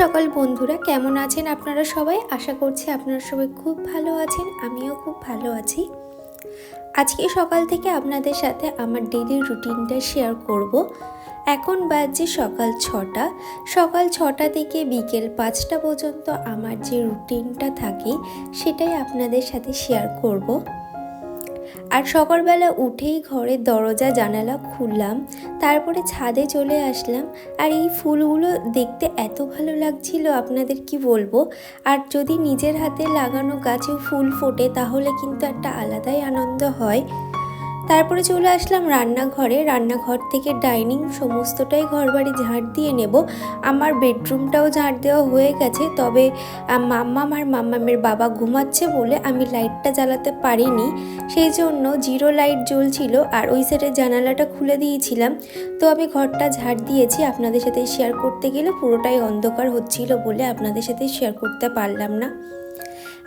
সকাল বন্ধুরা কেমন আছেন আপনারা সবাই? আশা করছি আপনারা সবাই খুব ভালো আছেন, আমিও খুব ভালো আছি। আজকে সকাল থেকে আপনাদের সাথে আমার ডেলি রুটিনটা শেয়ার করব। এখন বাজে সকাল ছটা। সকাল ছটা থেকে বিকেল পাঁচটা পর্যন্ত আমার যে রুটিনটা থাকে, সেটাই আপনাদের সাথে শেয়ার করব। আর সকালবেলা উঠেই ঘরের দরজা, জানালা খুললাম, তারপরে ছাদে চলে আসলাম। আর এই ফুলগুলো দেখতে এত ভালো লাগছিল, আপনাদের কি বলব? আর যদি নিজের হাতে লাগানো গাছে ফুল ফোটে, তাহলে কিন্তু একটা আলাদাই আনন্দ হয়। তারপরে চলে আসলাম রান্নাঘরে। রান্নাঘর থেকে ডাইনিং সমস্তটাই ঘরবাড়ি ঝাড় দিয়ে নেব। আমার বেডরুমটাও ঝাড় দেওয়া হয়ে গেছে তবে আহ, মাম্মাম আর মাম্মামের বাবা ঘুমাচ্ছে বলে আমি লাইটটা জ্বালাতে পারিনি। সেই জন্য জিরো লাইট জ্বলছিল আর ওই সাইডের জানালাটা খুলে দিয়েছিলাম। তো আমি ঘরটা ঝাড় দিয়েছি আপনাদের সাথে শেয়ার করতে গেলে পুরোটাই অন্ধকার হচ্ছিল বলে আপনাদের সাথে শেয়ার করতে পারলাম না।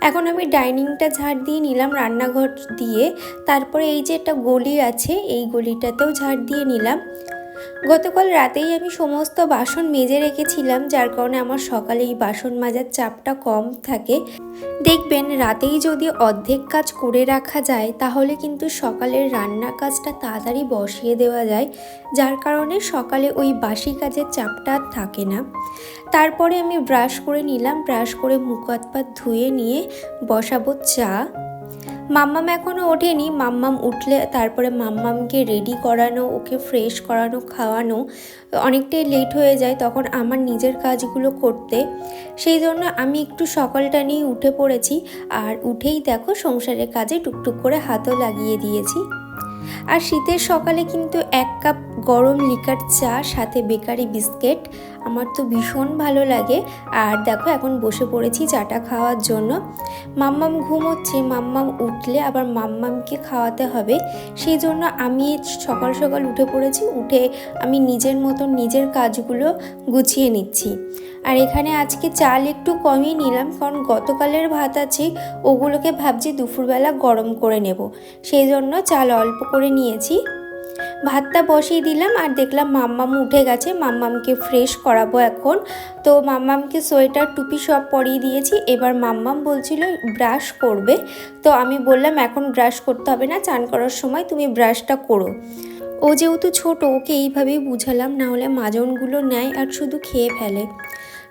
এখন আমি ডাইনিংটা ঝাড় দিয়ে নিলাম রান্নাঘর দিয়ে। তারপরে এই যে একটা গলি আছে, এই গলিটাতেও ঝাড় দিয়ে নিলাম। গতকাল রাতেই আমি সমস্ত বাসন মেজে রেখেছিলাম, যার কারণে আমার সকালে এই বাসন মাজার চাপটা কম থাকে। দেখবেন, রাতেই যদি অর্ধেক কাজ করে রাখা যায়, তাহলে কিন্তু সকালের রান্নার কাজটা তাড়াতাড়ি বসিয়ে দেওয়া যায়, যার কারণে সকালে ওই বাসি কাজের চাপটা থাকে না। তারপরে আমি ব্রাশ করে নিলাম, ব্রাশ করে মুখ হাত ধুয়ে নিয়ে বসাবো চা। মাম্মাম এখনও ওঠেনি। মাম্মাম উঠলে তারপরে মাম্মামকে রেডি করানো, ওকে ফ্রেশ করানো, খাওয়ানো অনেকটাই লেট হয়ে যায়। তখন আমার নিজের কাজগুলো করতে। সেই জন্য আমি একটু সকালটা নিয়ে উঠে পড়েছি। আর উঠেই দেখো সংসারের কাজে টুকটুক করে হাতও লাগিয়ে দিয়েছি। আর শীতের সকালে কিন্তু এক কাপ গরম লিকার চা, সাথে বেকারি বিস্কিট আমার তো ভীষণ ভালো লাগে। আর দেখো, এখন বসে পড়েছি চাটা খাওয়ার জন্য। মাম্মাম ঘুমোচ্ছে, মাম্মাম উঠলে আবার মাম্মামকে খাওয়াতে হবে। সেই জন্য আমি সকাল সকাল উঠে পড়েছি, উঠে আমি নিজের মতন নিজের কাজগুলো গুছিয়ে নিচ্ছি। আর এখানে আজকে চাল একটু কমই নিলাম, কারণ গতকালের ভাত আছে, ওগুলোকে ভাবছি দুপুরবেলা গরম করে নেব। সেই জন্য চাল অল্প করে নিয়েছি। ভাতটা বসিয়ে দিলাম আর দেখলাম মাম্মাম উঠে গেছে। মাম্মামকে ফ্রেশ করাবো এখন। তো মাম্মামকে সোয়েটার, টুপি সব পরিয়ে দিয়েছি। এবার মাম্মাম বলছিল ব্রাশ করবে। তো আমি বললাম, এখন ব্রাশ করতে হবে না, চান করার সময় তুমি ব্রাশটা করো। ও যেহেতু ছোট, ওকে এইভাবেই বুঝালাম। না হলে মাজনগুলো নেয় আর শুধু খেয়ে ফেলে।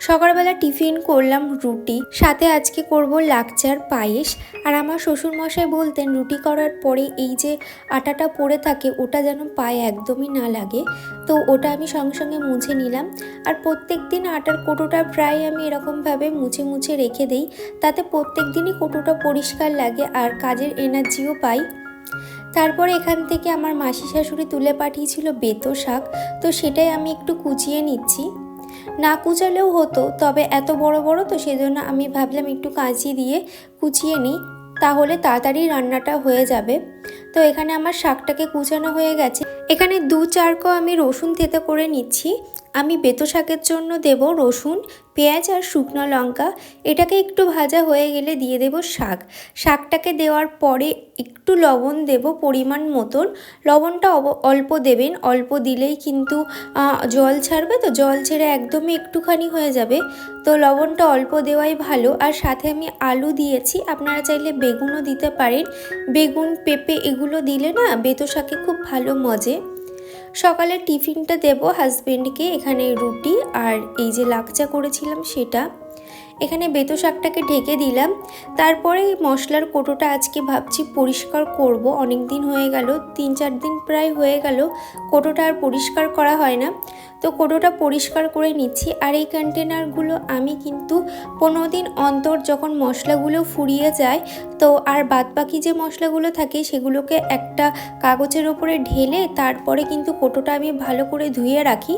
সকালবেলা টিফিন করলাম রুটি, সাথে আজকে করব লাকচার পায়েস। আর আমার শ্বশুরমশাই বলতেন, রুটি করার পরে এই যে আটাটা পড়ে থাকে, ওটা যেন পায়ে একদমই না লাগে। তো ওটা আমি সঙ্গে সঙ্গে মুছে নিলাম। আর প্রত্যেক দিন আটার কোটোটা প্রায় আমি এরকমভাবে মুছে মুছে রেখে দিই। তাতে প্রত্যেক দিনই কোটোটা পরিষ্কার লাগে আর কাজের এনার্জিও পাই। তারপরে এখান থেকে আমার মাসি শাশুড়ি তুলে পাঠিয়েছিল বেতো শাক। তো সেটাই আমি একটু কুচিয়ে নিচ্ছি। না কুচালেও হতো, তবে এত বড় বড় তো সেজন্য আমি ভাবলাম একটু কাঁচি দিয়ে কুচিয়ে নিই, তাহলে তাড়াতাড়ি রান্নাটা হয়ে যাবে। তো এখানে আমার শাকটাকে কুচানো হয়ে গেছে। এখানে দু চার ক আমি রসুন থেতে করে নিচ্ছি। আমি বেতো শাকের জন্য দেব রসুন, পেঁয়াজ আর শুকনো লঙ্কা। এটাকে একটু ভাজা হয়ে গেলে দিয়ে দেব শাক। শাকটাকে দেওয়ার পরে একটু লবণ দেব পরিমাণ মতন। লবণটা অল্প দেবেন, অল্প দিলেই কিন্তু জল ছাড়বে তো জল ছেড়ে একদমই একটুখানি হয়ে যাবে। তো লবণটা অল্প দেওয়াই ভালো। আর সাথে আমি আলু দিয়েছি, আপনারা চাইলে বেগুনও দিতে পারেন। বেগুন পেঁপে এগুলো দিলে না বেতো শাকে খুব ভালো মজে। সকালে টিফিনটা দেব হাজব্যান্ডকে এখানে রুটি আর এই যে লাকচা করেছিলাম সেটা। এখানে বেতো শাকটাকে ঢেকে দিলাম। তারপরে মশলার কোটোটা আজকে ভাবছি পরিষ্কার করব। অনেক দিন হয়ে গেল, তিন চার দিন প্রায় হয়ে গেল, কোটোটা আর পরিষ্কার করা হয় না। তো কোটোটা পরিষ্কার করে নিচ্ছি আর এই কন্টেনারগুলো আমি কিন্তু পনেরো দিন অন্তর যখন মশলাগুলো ফুরিয়ে যায়, তো আর বাদবাকি যে মশলাগুলো থাকে সেগুলোকে একটা কাগজের ওপরে ঢেলে তারপরে কিন্তু কোটোটা আমি ভালো করে ধুয়ে রাখি।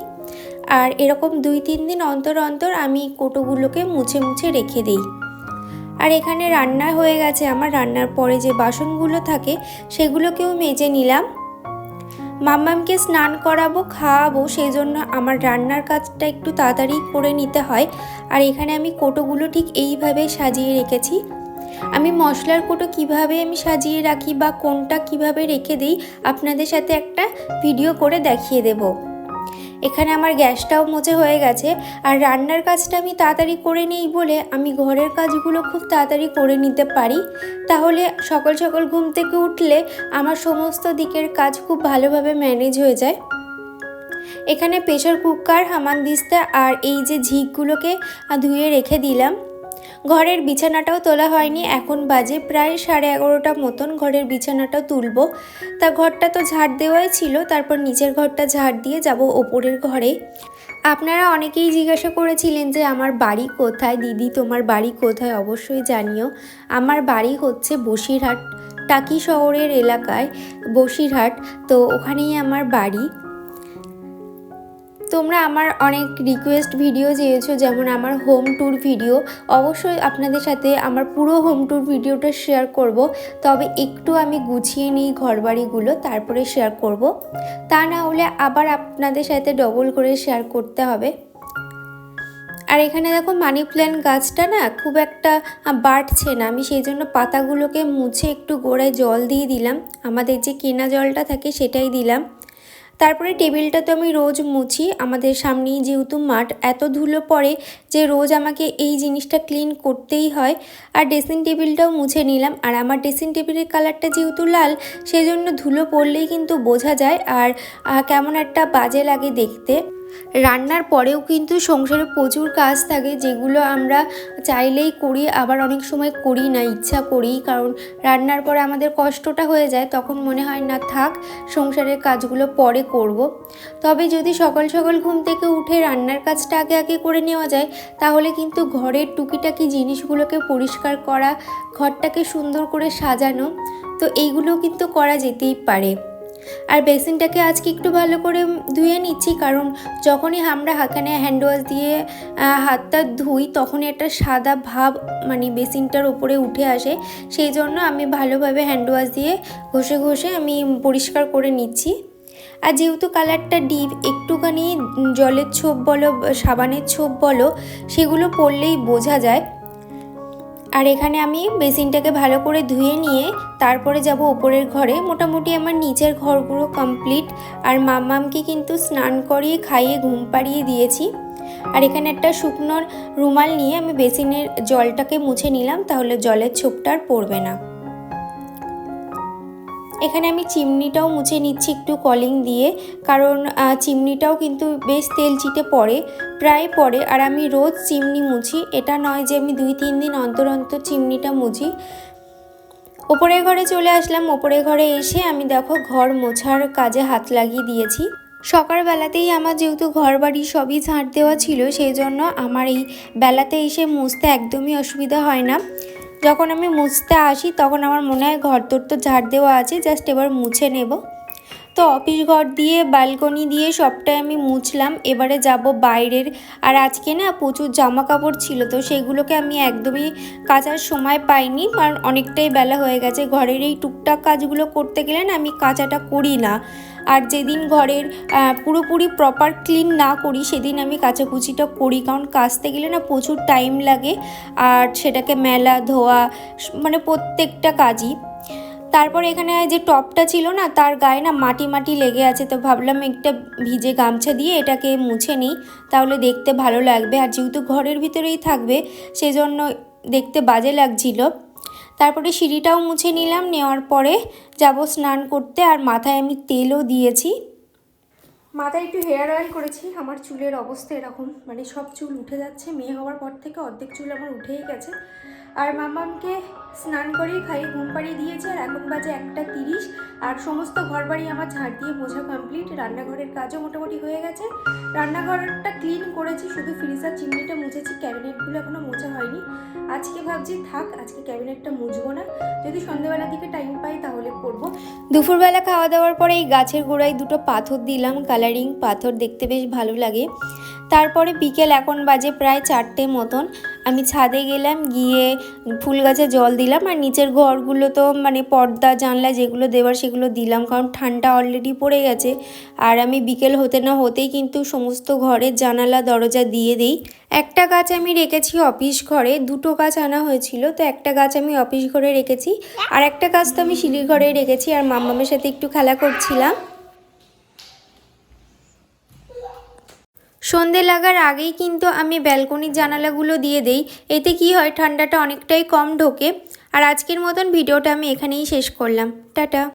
আর এরকম দুই, তিন দিন অন্তর অন্তর আমি কোটোগুলোকে মুছে মুছে রেখে দিই। আর এখানে রান্না হয়ে গেছে আমার। রান্নার পরে যে বাসনগুলো থাকে সেগুলোকেও মেজে নিলাম। মাম্মামকে স্নান করাবো, খাওয়াবো সেই জন্য আমার রান্নার কাজটা একটু তাড়াতাড়ি করে নিতে হয়। আর এখানে আমি কোটোগুলো ঠিক এইভাবে সাজিয়ে রেখেছি। আমি মশলার কোটো কীভাবে আমি সাজিয়ে রাখি বা কোনটা কীভাবে রেখে দিই আপনাদের সাথে একটা ভিডিও করে দেখিয়ে দেব। এখানে আমার গ্যাসটাও মোচে হয়ে গেছে আর রান্নার কাজটা আমি তাড়াতাড়ি করে নেই বলে আমি ঘরের কাজগুলো খুব তাড়াতাড়ি করে নিতে পারি। তাহলে সকাল সকাল ঘুম থেকে উঠলে আমার সমস্ত দিকের কাজ খুব ভালোভাবে ম্যানেজ হয়ে যায়। এখানে প্রেশার কুকার, হামান দিস্তা আর এই যে ঝিকগুলোকে ধুয়ে রেখে দিলাম। ঘরের বিছানাটাও তোলা হয়নি। এখন বাজে প্রায় সাড়ে এগারোটা মতন। ঘরের বিছানাটাও তুলবো। তা ঘরটা তো ঝাড় দেওয়াই ছিল। তারপর নিচের ঘরটা ঝাড় দিয়ে যাব ওপরের ঘরে। আপনারা অনেকেই জিজ্ঞাসা করেছিলেন যে, আমার বাড়ি কোথায়? দিদি, তোমার বাড়ি কোথায়? অবশ্যই জানিও। আমার বাড়ি হচ্ছে বসিরহাট, টাকি শহরের এলাকায় বসিরহাট। তো ওখানেই আমার বাড়ি। তোমরা আমার অনেক রিকোয়েস্ট ভিডিও চেয়েছো, যেমন আমার হোম ট্যুর ভিডিও অবশ্যই আপনাদের সাথে আমার পুরো হোম ট্যুর ভিডিওটা শেয়ার করব। তবে একটু আমি গুছিয়ে নিই ঘরবাড়িগুলো, তারপরে শেয়ার করব। তা না হলে আবার আপনাদের সাথে ডবল করে শেয়ার করতে হবে। আর এখানে দেখো মানি প্ল্যান্ট গাছটা না খুব একটা বাড়ছে না। আমি সেই জন্য পাতাগুলোকে মুছে একটু গোড়ায় জল দিয়ে দিলাম। আমাদের যে কেনা জলটা থাকে সেটাই দিলাম। তারপরে টেবিলটা তো আমি রোজ মুছি। আমাদের সামনেই যেহেতু মাঠ, এত ধুলো পড়ে যে রোজ আমাকে এই জিনিসটা ক্লিন করতেই হয়। আর ড্রেসিং টেবিলটাও মুছে নিলাম। আর আমার ড্রেসিং টেবিলের কালারটা যেহেতু লাল, সেজন্য ধুলো পড়লেই কিন্তু বোঝা যায়। আর কেমন একটা বাজে লাগে দেখতে। রান্নার পরেও কিন্তু সংসারে প্রচুর কাজ থাকে, যেগুলো আমরা চাইলেই করি, আবার অনেক সময় করি না, ইচ্ছা করি কারণ রান্নার পরে আমাদের কষ্টটা হয়ে যায়, তখন মনে হয়, না থাক, সংসারের কাজগুলো পরে করব। তবে যদি সকাল সকাল ঘুম থেকে উঠে রান্নার কাজটা আগে আগে করে নেওয়া যায়, তাহলে কিন্তু ঘরের টুকিটাকি জিনিসগুলোকে পরিষ্কার করা, ঘরটাকে সুন্দর করে সাজানো, তো এইগুলো কিন্তু করা যেতেই পারে আর বেসিনটাকে আজকে একটু ভালো করে ধুয়ে নিচ্ছি, কারণ যখনই আমরা হাখানে হ্যান্ড ওয়াশ দিয়ে হাতটা ধুই, তখনই একটা সাদা ভাব মানে বেসিনটার উপরে উঠে আসে। সেই জন্য আমি ভালোভাবে হ্যান্ড ওয়াশ দিয়ে ঘষে ঘষে আমি পরিষ্কার করে নিচ্ছি। আর যেহেতু কালারটা ডিপ, একটুখানি জলের ছোপ বলো, সাবানের ছোপ বলো, সেগুলো পড়লেই বোঝা যায়। আর এখানে আমি বেসিনটাকে ভালো করে ধুয়ে নিয়ে তারপরে যাব ওপরের ঘরে। মোটামুটি আমার নিচের ঘরগুলো কমপ্লিট। আর মাম্মামকে কিন্তু স্নান করিয়ে খাইয়ে ঘুম পাড়িয়ে দিয়েছি। আর এখানে একটা শুকনোর রুমাল নিয়ে আমি বেসিনের জলটাকে মুছে নিলাম, তাহলে জলের ছোপটা আর পড়বে না। এখানে আমি চিমনিটাও মুছে নিচ্ছি একটু কলিং দিয়ে। কারণ চিমনিটাও কিন্তু বেশ তেল চিটে পড়ে, প্রায় পড়ে। আর আমি রোজ চিমনি মুছি। এটা নয় যে আমি দুই, তিন দিন অন্তর অন্তর চিমনিটা মুছি। ওপরের ঘরে চলে আসলাম। ওপরের ঘরে এসে আমি দেখো ঘর মোছার কাজে হাত লাগিয়ে দিয়েছি। সকালবেলাতেই আমার যেহেতু ঘর বাড়ি সবই ঝাঁট দেওয়া ছিল, সেই জন্য আমার এই বেলাতে এসে মুছতে একদমই অসুবিধা হয় না। যখন আমি মুছতে আসি, তখন আমার মনে হয় ঘর তোর তো ঝাড় দেওয়া আছে জাস্ট এবার মুছে নেব। তো অফিস ঘর দিয়ে বালকনি দিয়ে সবটাই আমি মুছলাম। এবারে যাব বাইরের। আর আজকে না প্রচুর জামা কাপড় ছিল, তো সেগুলোকে আমি একদমই কাচার সময় পাইনি। কারণ অনেকটাই বেলা হয়ে গেছে। ঘরের এই টুকটাক কাজগুলো করতে গেলে না আমি কাচাটা করি না। আর যেদিন ঘরের পুরোপুরি প্রপার ক্লিন না করি, সেদিন আমি কাচাকুচিটা করি। কারণ কাচতে গেলে না প্রচুর টাইম লাগে। আর সেটাকে মেলা, ধোয়া মানে প্রত্যেকটা কাজই। তারপর এখানে যে টপটা ছিল না, তার গায়ে না মাটি মাটি লেগে আছে, তো ভাবলাম একটা ভিজে গামছা দিয়ে এটাকে মুছে নিই, তাহলে দেখতে ভালো লাগবে। আর যেহেতু ঘরের ভিতরেই থাকবে, সেজন্য দেখতে বাজে লাগছিল। তারপরে সিঁড়িটাও মুছে নিলাম, নেওয়ার পরে যাব স্নান করতে, আর মাথায় আমি তেলও দিয়েছি। মাথায় একটু হেয়ার অয়েল করেছি, আমার চুলের অবস্থা এরকম মানে সব চুল উঠে যাচ্ছে, মেয়ে হওয়ার পর থেকে অর্ধেক চুল আমার উঠেই গেছে। আর মামামকে স্নান করেই খাইয়ে ঘুম পাড়িয়ে দিয়েছে, আর এখন বাজে একটা তিরিশ। আর সমস্ত ঘর বাড়ি আমার ঝাড় দিয়ে মোছা কমপ্লিট রান্নাঘরের কাজও মোটামুটি হয়ে গেছে। রান্নাঘরটা ক্লিন করেছি, শুধু ফ্রিজার চিমনিটা মুছেছি ক্যাবিনেটগুলো এখনও মোছা হয়নি। আজকে ভাবছি থাক, আজকে ক্যাবিনেটটা মুছবো না। যদি সন্ধ্যেবেলার দিকে টাইম পাই তাহলে করব। দুপুরবেলা খাওয়া দাওয়ার পরে এই গাছের গোড়ায় দুটো পাথর দিলাম কালারিং পাথর দেখতে বেশ ভালো লাগে। তারপরে বিকেল এখন বাজে প্রায় চারটে মতন। আমি ছাদে গেলাম, গিয়ে ফুল গাছে জল দিলাম আর নিচের ঘরগুলো তো মানে পর্দা, জানলা যেগুলো দেওয়ার সেগুলো দিলাম, কারণ ঠান্ডা অলরেডি পড়ে গেছে। আর আমি বিকেল হতে না হতেই কিন্তু সমস্ত ঘরের জানালা, দরজা দিয়ে দিই। একটা গাছ আমি রেখেছি অফিস ঘরে, দুটো গাছ আনা হয়েছিল, তো একটা গাছ আমি অফিস ঘরে রেখেছি। আর একটা গাছ তো আমি শিলির ঘরে রেখেছি, আর মাম্মামের সাথে একটু খেলা করছিলাম। সন্ধে লাগার আগেই কিন্তু আমি ব্যালকনির জানালাগুলো দিয়ে দেই। এতে কি হয়, ঠান্ডাটা অনেকটাই কম ঢোকে। আর আজকের মতন ভিডিওটা আমি এখানেই শেষ করলাম। টাটা।